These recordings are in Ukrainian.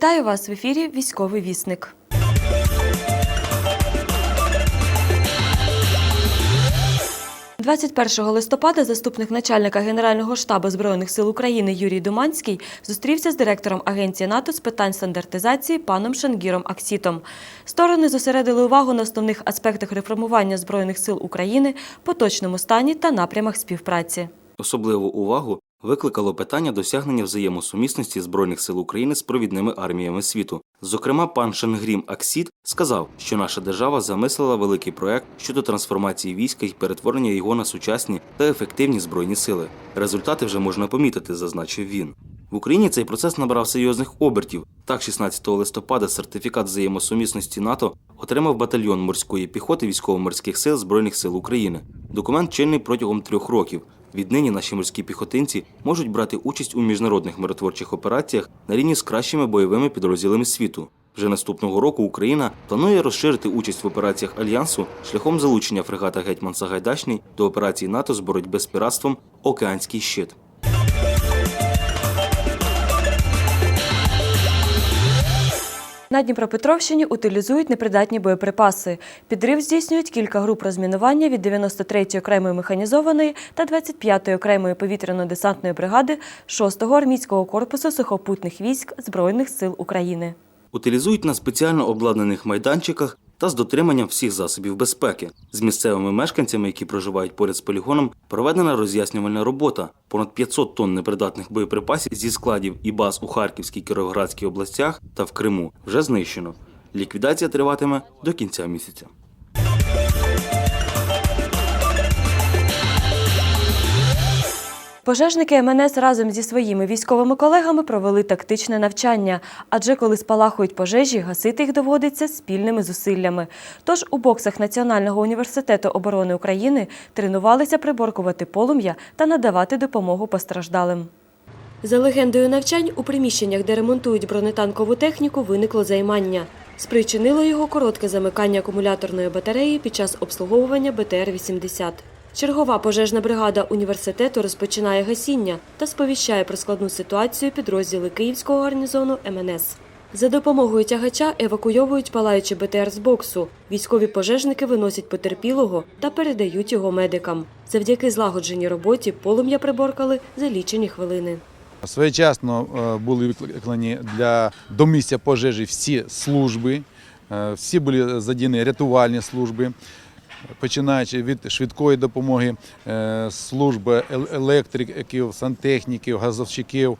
Вітаю вас в ефірі Військовий вісник. – 21 листопада заступник начальника Генерального штабу Збройних сил України Юрій Думанський зустрівся з директором Агенції НАТО з питань стандартизації паном Шангіром Аксітом. Сторони зосередили увагу на основних аспектах реформування Збройних сил України, поточному стані та напрямах співпраці. Особливу увагу викликало питання досягнення взаємосумісності Збройних сил України з провідними арміями світу. Зокрема, пан Шенгрім Аксіт сказав, що наша держава замислила великий проект щодо трансформації війська і перетворення його на сучасні та ефективні збройні сили. Результати вже можна помітити, зазначив він. В Україні цей процес набрав серйозних обертів. Так, 16 листопада сертифікат взаємосумісності НАТО отримав батальйон морської піхоти військово-морських сил Збройних сил України. Документ чинний протягом трьох років. Віднині наші морські піхотинці можуть брати участь у міжнародних миротворчих операціях на рівні з кращими бойовими підрозділами світу. Вже наступного року Україна планує розширити участь в операціях альянсу шляхом залучення фрегата Гетьман Сагайдачний до операції НАТО з боротьби з піратством Океанський щит. На Дніпропетровщині утилізують непридатні боєприпаси. Підрив здійснюють кілька груп розмінування від 93-ї окремої механізованої та 25-ї окремої повітряно-десантної бригади 6-го армійського корпусу сухопутних військ Збройних сил України. Утилізують на спеціально обладнаних майданчиках та з дотриманням всіх засобів безпеки. З місцевими мешканцями, які проживають поряд з полігоном, проведена роз'яснювальна робота. Понад 500 тонн непридатних боєприпасів зі складів і баз у Харківській, Кіровоградській областях та в Криму вже знищено. Ліквідація триватиме до кінця місяця. Пожежники МНС разом зі своїми військовими колегами провели тактичне навчання, адже коли спалахують пожежі, гасити їх доводиться спільними зусиллями. Тож у боксах Національного університету оборони України тренувалися приборкувати полум'я та надавати допомогу постраждалим. За легендою навчань, у приміщеннях, де ремонтують бронетанкову техніку, виникло займання. Спричинило його коротке замикання акумуляторної батареї під час обслуговування БТР-80. Чергова пожежна бригада університету розпочинає гасіння та сповіщає про складну ситуацію підрозділи Київського гарнізону МНС. За допомогою тягача евакуйовують палаючий БТР з боксу. Військові пожежники виносять потерпілого та передають його медикам. Завдяки злагодженій роботі полум'я приборкали за лічені хвилини. Своєчасно е, були викликані для до місця пожежі всі служби, е, всі були задіяні рятувальні служби, починаючи від швидкої допомоги, е, служби ел- електриків, сантехніків, газовщиків.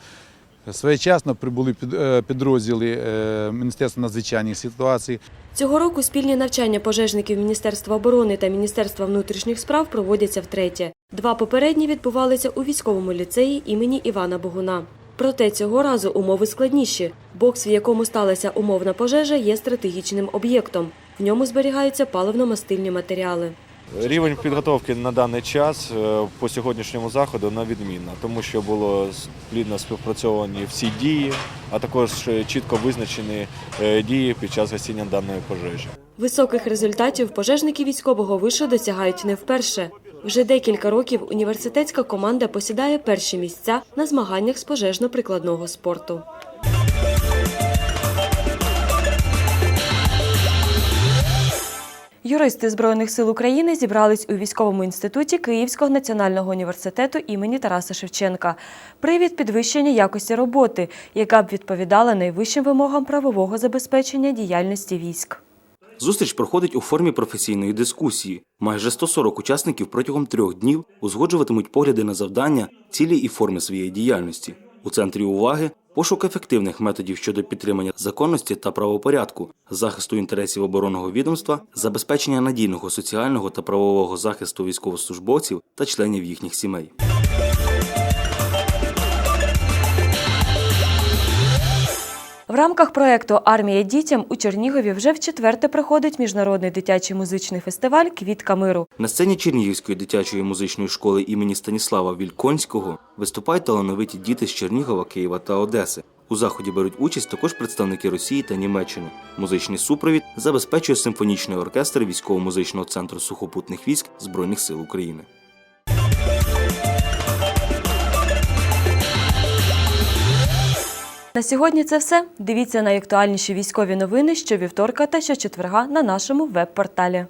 Своєчасно прибули е, підрозділи е, Міністерства надзвичайних ситуацій. Цього року спільні навчання пожежників Міністерства оборони та Міністерства внутрішніх справ проводяться втретє. Два попередні відбувалися у військовому ліцеї імені Івана Богуна. Проте цього разу умови складніші. Бокс, в якому сталася умовна пожежа, є стратегічним об'єктом. В ньому зберігаються паливно-мастильні матеріали. Рівень підготовки на даний час е, по сьогоднішньому заходу на відмінно, тому що було плідно співпрацьовані всі дії, а також е, чітко визначені е, дії під час гасіння даної пожежі. Високих результатів пожежники військового вишу досягають не вперше. Вже декілька років університетська команда посідає перші місця на змаганнях з пожежно-прикладного спорту. Юристи Збройних сил України зібрались у військовому інституті Київського національного університету імені Тараса Шевченка. Привід підвищення якості роботи, яка б відповідала найвищим вимогам правового забезпечення діяльності військ. Зустріч проходить у формі професійної дискусії. Майже 140 учасників протягом трьох днів узгоджуватимуть погляди на завдання, цілі і форми своєї діяльності. У центрі уваги пошук ефективних методів щодо підтримання законності та правопорядку, захисту інтересів оборонного відомства, забезпечення надійного соціального та правового захисту військовослужбовців та членів їхніх сімей. В рамках проекту Армія дітям у Чернігові вже вчетверте проходить міжнародний дитячий музичний фестиваль Квітка миру. На сцені Чернігівської дитячої музичної школи імені Станіслава Вільконського виступають талановиті діти з Чернігова, Києва та Одеси. У заході беруть участь також представники Росії та Німеччини. Музичний супровід забезпечує симфонічний оркестр військово-музичного центру сухопутних військ Збройних сил України. На сьогодні це все. Дивіться найактуальніші військові новини щовівторка та щочетверга на нашому веб-порталі.